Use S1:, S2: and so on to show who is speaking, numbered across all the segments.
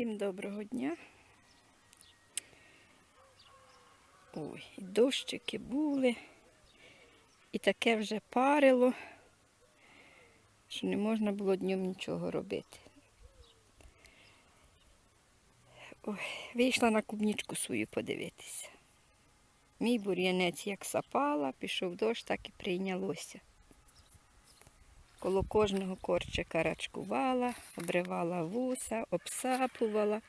S1: Всім доброго дня. Ой, дощики були, і таке вже парило, що не можна було днем нічого робити. Ой, вийшла на клубничку свою подивитися. Мій бур'янець як сапала, пішов дощ, так і прийнялося. Коло кожного корчика рачкувала, обривала вуса, обсапувала.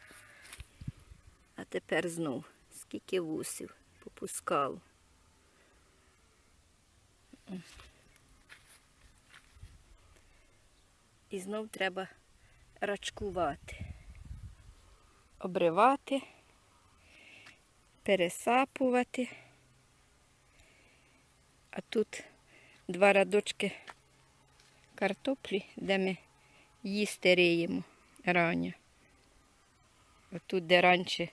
S1: А тепер знов скільки вусів попускало. І знов треба рачкувати, обривати, пересапувати. А тут два радочки картоплі, де ми їсти риємо рання. Отут, де раніше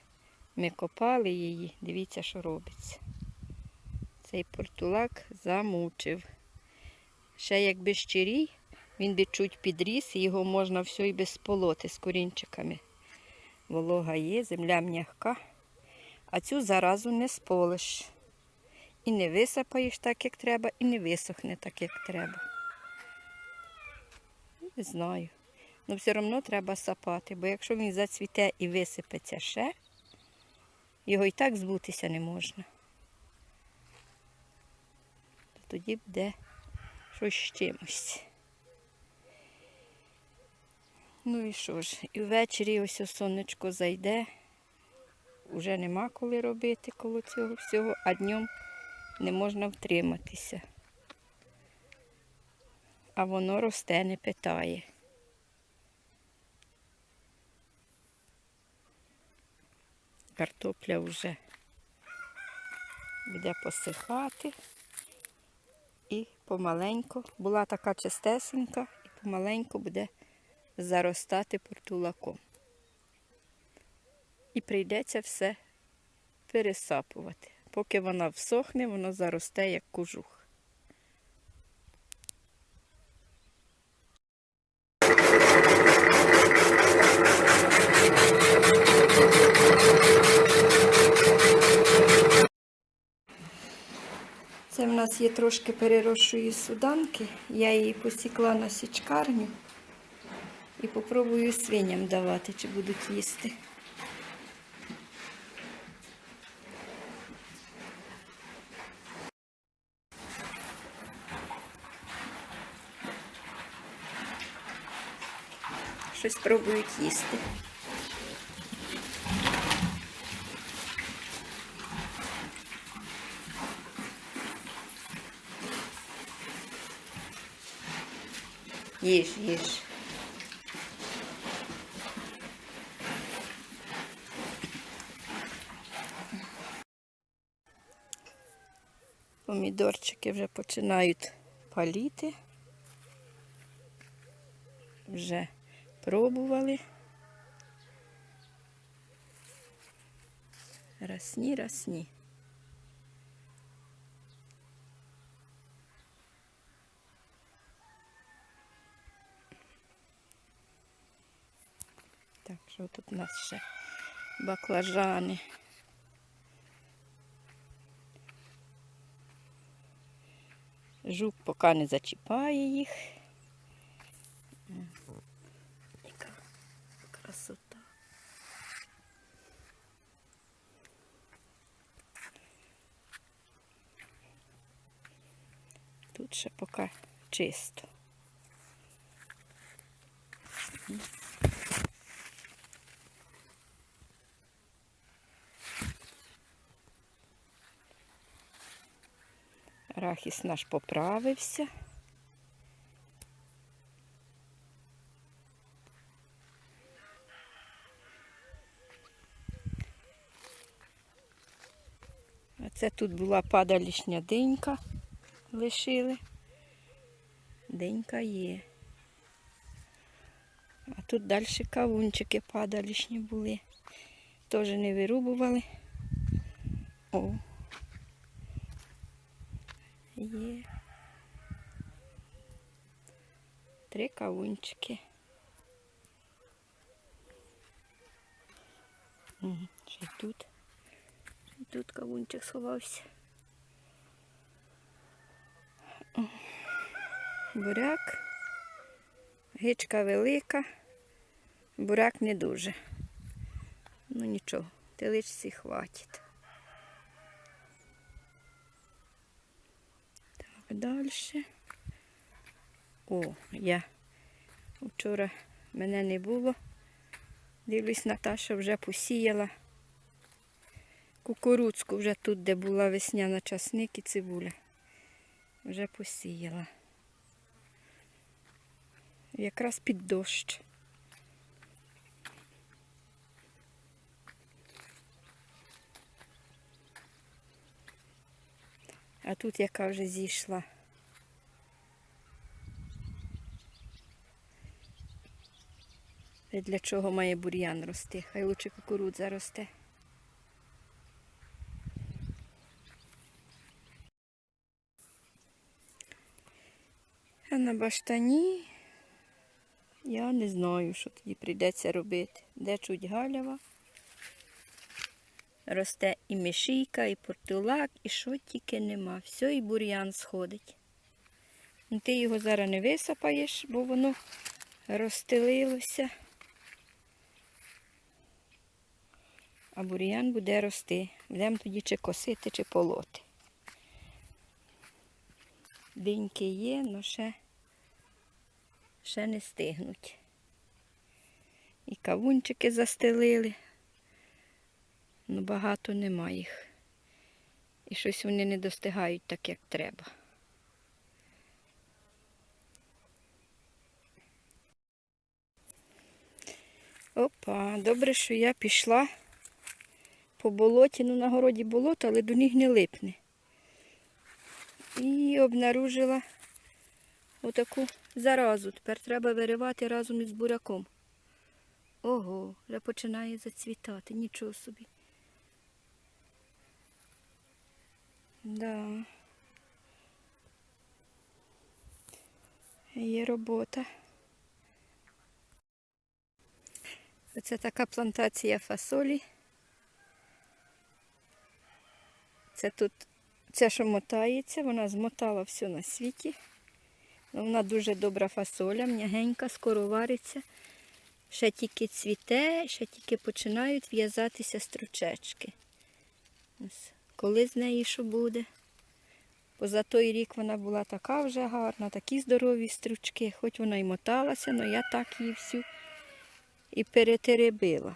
S1: ми копали її, дивіться, що робиться. Цей портулак замучив. Ще якби щирій, він би чуть підріс, і його можна все і без полоти з корінчиками. Волога є, земля м'яка, а цю заразу не сполиш. І не висапаєш так, як треба, і не висохне так, як треба. Не знаю. Ну все одно треба сапати, бо якщо він зацвіте і висипеться ще, його і так збутися не можна. То тоді буде щось з чимось. Ну і що ж, і ввечері ось сонечко зайде. Уже нема коли робити коло цього всього, а днем не можна втриматися. А воно росте, не питає. Картопля вже буде посихати і помаленьку, була така чистесенька, і помаленьку буде заростати портулаком. І прийдеться все пересапувати. Поки вона всохне, воно заросте як кожух. Це в нас є трошки переросшої суданки. Я її посікла на січкарню і попробую свиням давати, чи будуть їсти. Щось пробують їсти. Їж, їж. Помідорчики вже починають паліти. Вже пробували. Расні, расні. Так, що тут у нас ще баклажани. Жук поки не зачіпає їх. Яка красота. Тут ще поки чисто. Арахіс наш поправився. А це тут була падалішня динька, лишили. Денька є. А тут далі кавунчики падалішні були. Теж не вирубували. О. Є. Три кавунчики. Ще й тут. Ще й тут кавунчик сховався. Буряк. Гичка велика. Буряк не дуже. Ну нічого, теличці хватить. Далі. О, я вчора мене не було. Дивлюсь, Наташа вже посіяла кукурудзку вже тут, де була весняна часник і цибуля. Вже посіяла. Якраз під дощ. А тут яка вже зійшла. Для чого має бур'ян рости? Хай лучше кукурудза росте. А на баштані я не знаю, що тоді прийдеться робити. Де чуть галява. Росте і мішійка, і портулак, і що тільки нема. Все, і бур'ян сходить. Ну, Ти його зараз не висапаєш, бо воно розстелилося. А бур'ян буде рости. Будемо тоді чи косити, чи полоти. Диньки є, але ще, ще не стигнуть. І кавунчики застелили. Ну, багато нема їх. І щось вони не достигають так, як треба. Опа, добре, що я пішла по болоті. Ну, на городі болото, але до них не липне. І обнаружила отаку заразу. Тепер треба виривати разом із буряком. Ого, вже починає зацвітати, нічого собі. Да. Є робота. Оце така плантація фасолі. Це тут, це що мотається, вона змотала все на світі. Ну, Вона дуже добра фасоля, м'ягенька, скоро вариться. Ще тільки цвіте, ще тільки починають в'язатися стручечки. Ось. Коли з неї що буде? Поза той рік вона була така вже гарна, такі здорові стручки, хоч вона й моталася, але я так її всю і перетеребила.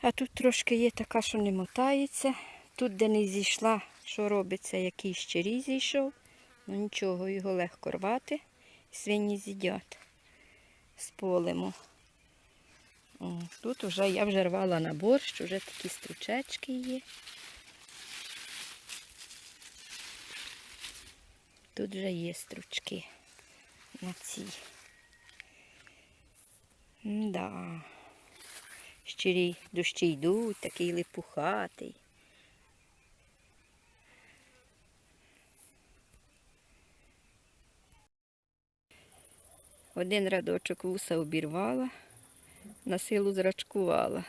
S1: А тут трошки є така, що не мотається. Тут, де не зійшла, що робиться, який ще різ зійшов. Ну нічого, його легко рвати. Свині з'їдять з полему. О, тут вже я вже рвала на борщ, вже такі стручечки є. Тут вже є стручки на цій. Да. Щирі дощі йдуть, такий липухатий. Один радочок вуса обірвала, на силу зрачкувала.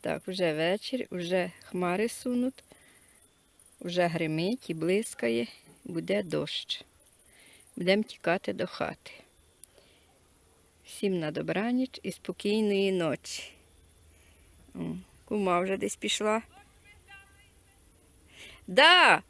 S1: Так, вже вечір, вже хмари сунуть, вже гримить і блискає, буде дощ. Будемо тікати до хати. Всім на добраніч і спокійної ночі. Кума вже десь пішла. Да,